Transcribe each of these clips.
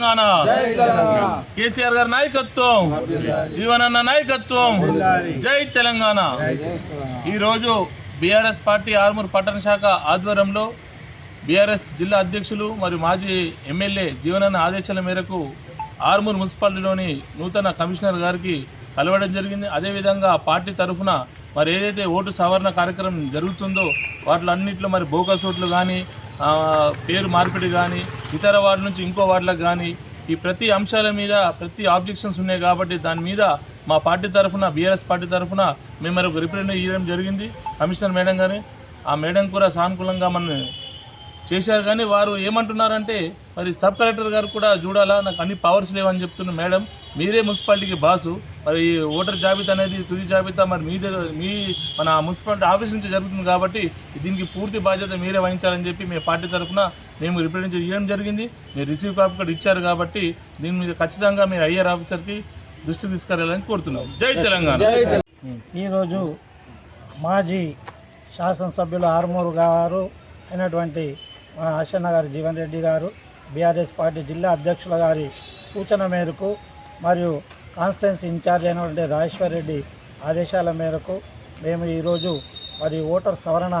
తెలంగాణ. కేసీఆర్ గారి నాయకత్వం. జీవనన్న నాయకత్వం. జై తెలంగాణ. ఈరోజు బీఆర్ఎస్ పార్టీ ఆర్మూర్ పట్టణ శాఖ ఆధ్వర్యంలో బీఆర్ఎస్ జిల్లా అధ్యక్షులు మరియు మాజీ ఎమ్మెల్యే జీవనన్న ఆదేశాల మేరకు ఆర్మూర్ మున్సిపాలిటీలోని నూతన కమిషనర్ గారికి కలవడం జరిగింది. అదేవిధంగా పార్టీ తరఫున మరి ఏదైతే ఓటు సవరణ కార్యక్రమం జరుగుతుందో వాటిలో అన్నింటిలో మరి బోగస్ ఓట్లు కానీ పేరు మార్పిడి కానీ ఇతర వార్డు నుంచి ఇంకో వార్డులకు కానీ ఈ ప్రతి అంశాల మీద ప్రతి ఆబ్జెక్షన్స్ ఉన్నాయి కాబట్టి దాని మీద మా పార్టీ తరఫున బీఆర్ఎస్ పార్టీ తరఫున మేము మరొక ఒక రిప్రజెంట్ ఇవ్వడం జరిగింది. కమిషనర్ మేడం గాని ఆ మేడం కూడా సానుకూలంగా మన చేశారు కానీ వారు ఏమంటున్నారంటే మరి సబ్ కలెక్టర్ గారు కూడా చూడాలా? నాకు అన్ని పవర్స్ లేవని చెప్తున్నారు మేడం. మీరే మున్సిపాలిటీకి బాసు. మరి ఈ ఓటర్ జాబితా అనేది తుది జాబితా మరి మీ దగ్గర మీ మన మున్సిపాలిటీ ఆఫీస్ నుంచి జరుగుతుంది కాబట్టి దీనికి పూర్తి బాధ్యత మీరే వహించాలని చెప్పి మీ పార్టీ తరఫున మేము రిప్రజెంట్ చేయడం జరిగింది. మీరు రిసీవ్ కాపీ కూడా ఇచ్చారు కాబట్టి దీని మీద ఖచ్చితంగా మీ ఐఆర్ ఆఫీసర్కి దృష్టి తీసుకెళ్ళాలని కోరుతున్నాం. జై తెలంగాణ. ఈరోజు మాజీ శాసనసభ్యులు ఆర్మూరు గారు అయినటువంటి మా ఆశన్న గారు జీవన్ రెడ్డి గారు బీఆర్ఎస్ పార్టీ జిల్లా అధ్యక్షుల గారి సూచన మేరకు మరియు కాన్స్టెన్స్ ఇన్ఛార్జ్ అయినటువంటి రాజేశ్వర్ రెడ్డి ఆదేశాల మేరకు మేము ఈరోజు మరి ఓటర్ సవరణ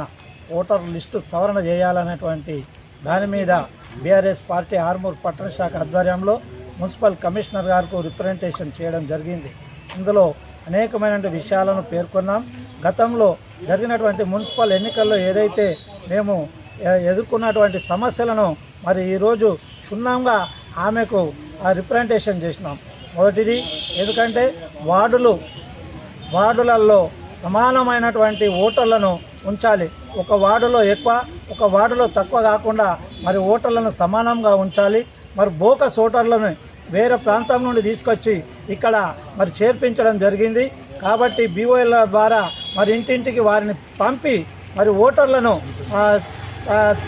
ఓటర్ లిస్టు సవరణ చేయాలనేటువంటి దాని మీద బీఆర్ఎస్ పార్టీ ఆర్మూర్ పట్టణ శాఖ ఆధ్వర్యంలో మున్సిపల్ కమిషనర్ గారికి రిప్రజెంటేషన్ చేయడం జరిగింది. ఇందులో అనేకమైన విషయాలను పేర్కొన్నాం. గతంలో జరిగినటువంటి మున్సిపల్ ఎన్నికల్లో ఏదైతే మేము ఎదుర్కొన్నటువంటి సమస్యలను మరి ఈరోజు క్షుణ్ణంగా ఆమెకు ఆ రిప్రజెంటేషన్ చేసినాం. మొదటిది ఎందుకంటే వార్డులు వార్డులలో సమానమైనటువంటి ఓటర్లను ఉంచాలి. ఒక వార్డులో ఎక్కువ ఒక వార్డులో తక్కువ కాకుండా మరి ఓటర్లను సమానంగా ఉంచాలి. మరి బోకస్ ఓటర్లను వేరే ప్రాంతం నుండి తీసుకొచ్చి ఇక్కడ మరి చేర్పించడం జరిగింది. కాబట్టి బీఓఎల్ ద్వారా మరి ఇంటింటికి వారిని పంపి మరి ఓటర్లను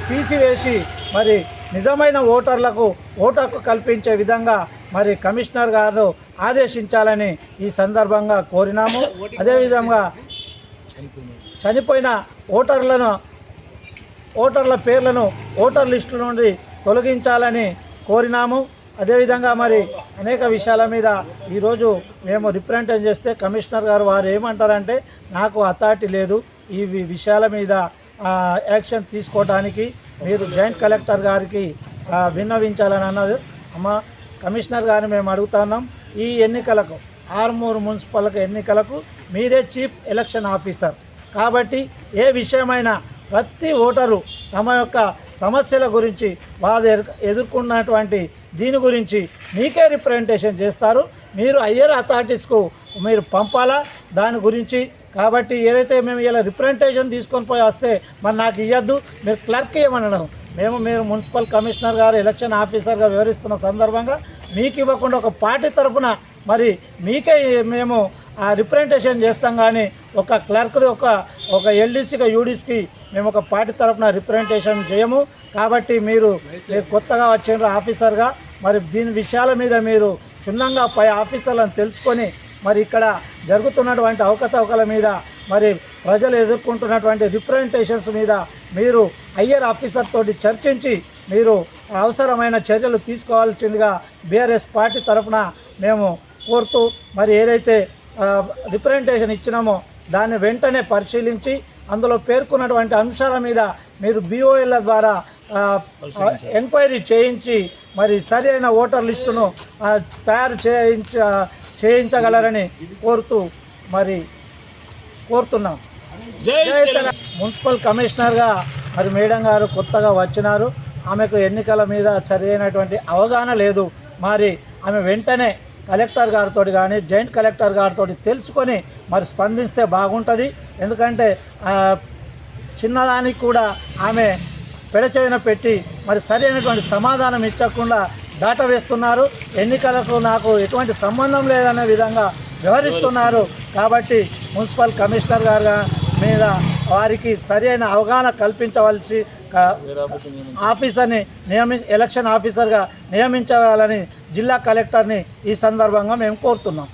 తీసివేసి మరి నిజమైన ఓటర్లకు ఓటు హక్కు కల్పించే విధంగా మరి కమిషనర్ గారు ఆదేశించాలని ఈ సందర్భంగా కోరినాము. అదేవిధంగా చనిపోయిన ఓటర్లను ఓటర్ల పేర్లను ఓటర్ లిస్టు నుండి తొలగించాలని కోరినాము. అదేవిధంగా మరి అనేక విషయాల మీద ఈరోజు మేము రిప్రజెంటేషన్ చేస్తే కమిషనర్ గారు వారు ఏమంటారంటే నాకు అథారిటీ లేదు ఈ విషయాల మీద యాక్షన్ తీసుకోవడానికి మీరు జాయింట్ కలెక్టర్ గారికి విన్నవించాలని అన్నది. మా కమిషనర్ గారిని మేము అడుగుతున్నాం ఈ ఎన్నికలకు ఆర్మూరు మున్సిపల్ ఎన్నికలకు మీరే చీఫ్ ఎలక్షన్ ఆఫీసర్. కాబట్టి ఏ విషయమైనా ప్రతి ఓటరు తమ యొక్క సమస్యల గురించి వారు ఎదుర్- ఎదుర్కొన్నటువంటి దీని గురించి మీకే రిప్రజెంటేషన్ చేస్తారు. మీరు హయ్యర్ అథారిటీస్కు మీరు పంపాలా? దాని గురించి కాబట్టి ఏదైతే మేము ఇలా రిప్రజెంటేషన్ తీసుకొని పోయి వస్తే మరి నాకు ఇవ్వద్దు మీరు క్లర్క్ ఇవ్వమనడం మేము మీరు మున్సిపల్ కమిషనర్ గారు ఎలక్షన్ ఆఫీసర్గా వివరిస్తున్న సందర్భంగా మీకు ఇవ్వకుండా ఒక పార్టీ తరఫున మరి మీకే మేము ఆ రిప్రజెంటేషన్ చేస్తాం కానీ ఒక క్లర్క్ది ఒక ఒక ఎల్డీసీగా యూడీసీకి మేము ఒక పార్టీ తరఫున రిప్రజెంటేషన్ చేయము. కాబట్టి మీరు మీరు కొత్తగా వచ్చిన ఆఫీసర్గా మరి దీని విషయాల మీద మీరు క్షుణ్ణంగా పై ఆఫీసర్లను తెలుసుకొని మరి ఇక్కడ జరుగుతున్నటువంటి అవకతవకల మీద మరి ప్రజలు ఎదుర్కొంటున్నటువంటి రిప్రజెంటేషన్స్ మీద మీరు ఐఆర్ ఆఫీసర్ తోటి చర్చించి మీరు అవసరమైన చర్యలు తీసుకోవాల్సిందిగా బీఆర్ఎస్ పార్టీ తరఫున మేము కోరుతూ మరి ఏదైతే రిప్రజెంటేషన్ ఇచ్చినామో దాన్ని వెంటనే పరిశీలించి అందులో పేర్కొన్నటువంటి అంశాల మీద మీరు బీఓఎల్ ద్వారా ఎంక్వైరీ చేయించి మరి సరి అయిన ఓటర్ లిస్టును తయారు చేయించ చేయించగలరని కోరుతూ మరి కోరుతున్నాం. మున్సిపల్ కమిషనర్గా మరి మేడం గారు కొత్తగా వచ్చినారు. ఆమెకు ఎన్నికల మీద సరైనటువంటి అవగాహన లేదు. మరి ఆమె వెంటనే కలెక్టర్ గారితో కానీ జాయింట్ కలెక్టర్ గారితో తెలుసుకొని మరి స్పందిస్తే బాగుంటుంది. ఎందుకంటే చిన్నదానికి కూడా ఆమె పెడచేదిన పెట్టి మరి సరైనటువంటి సమాధానం ఇచ్చకుండా దాట వేస్తున్నారు. ఎన్నికలకు నాకు ఎటువంటి సంబంధం లేదనే విధంగా వ్యవహరిస్తున్నారు. కాబట్టి మున్సిపల్ కమిషనర్ గారు మీద వారికి సరైన అవగాహన కల్పించవలసి ఆఫీసర్ని నియమి ఎలక్షన్ ఆఫీసర్గా నియమించాలని జిల్లా కలెక్టర్ని ఈ సందర్భంగా మేము కోరుతున్నాం.